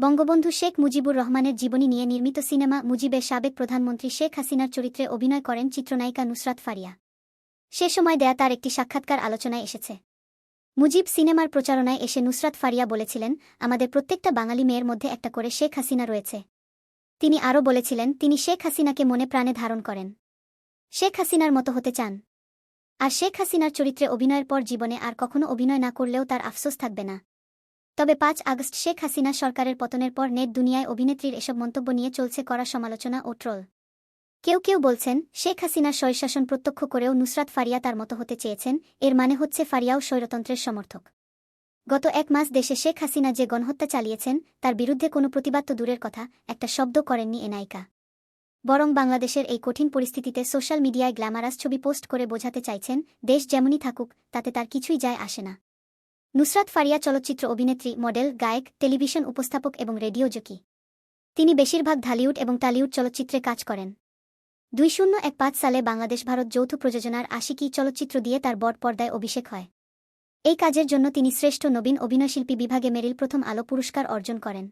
বঙ্গবন্ধু শেখ মুজিবুর রহমানের জীবনী নিয়ে নির্মিত সিনেমা মুজিবের সাবেক প্রধানমন্ত্রী শেখ হাসিনার চরিত্রে অভিনয় করেন চিত্রনায়িকা নুসরাত ফারিয়া। সে সময় দেয়া তার একটি সাক্ষাৎকার আলোচনায় এসেছে। মুজিব সিনেমার প্রচারণায় এসে নুসরাত ফারিয়া বলেছিলেন, আমাদের প্রত্যেকটা বাঙালি মেয়ের মধ্যে একটা করে শেখ হাসিনা রয়েছে। তিনি আরও বলেছিলেন, তিনি শেখ হাসিনাকে মনে প্রাণে ধারণ করেন। শেখ হাসিনার মতো হতে চান। আর শেখ হাসিনার চরিত্রে অভিনয়ের পর জীবনে আর কখনো অভিনয় না করলেও তার আফসোস থাকবে না। তবে পাঁচ আগস্ট শেখ হাসিনা সরকারের পতনের পর নেট দুনিয়ায় অভিনেত্রীর এসব মন্তব্য নিয়ে চলছে করা সমালোচনা ও ট্রোল। কেউ কেউ বলছেন, শেখ হাসিনার স্বৈরশাসন প্রত্যক্ষ করেও নুসরাত ফারিয়া তার মতো হতে চেয়েছেন, এর মানে হচ্ছে ফারিয়াও স্বৈরতন্ত্রের সমর্থক। গত এক মাস দেশে শেখ হাসিনা যে গণহত্যা চালিয়েছেন, তার বিরুদ্ধে কোনো প্রতিবাদ তো দূরের কথা, একটা শব্দ করেননি এ নায়িকা। বরং বাংলাদেশের এই কঠিন পরিস্থিতিতে সোশ্যাল মিডিয়ায় গ্ল্যামারাস ছবি পোস্ট করে বোঝাতে চাইছেন, দেশ যেমনই থাকুক, তাতে তার কিছুই যায় আসে না। নুসরাত ফারিয়া চলচ্চিত্র অভিনেত্রী, মডেল, গায়ক, টেলিভিশন উপস্থাপক এবং রেডিও জকি। তিনি বেশিরভাগ ঢালিউড এবং টালিউড চলচ্চিত্রে কাজ করেন। দুই শূন্য এক পাঁচ সালে বাংলাদেশ ভারত যৌথ প্রযোজনার আশিকি চলচ্চিত্র দিয়ে তার বট পর্দায় অভিষেক হয়। এই কাজের জন্য তিনি শ্রেষ্ঠ নবীন অভিনয়শিল্পী বিভাগে মেরিল প্রথম আলো পুরস্কার অর্জন করেন।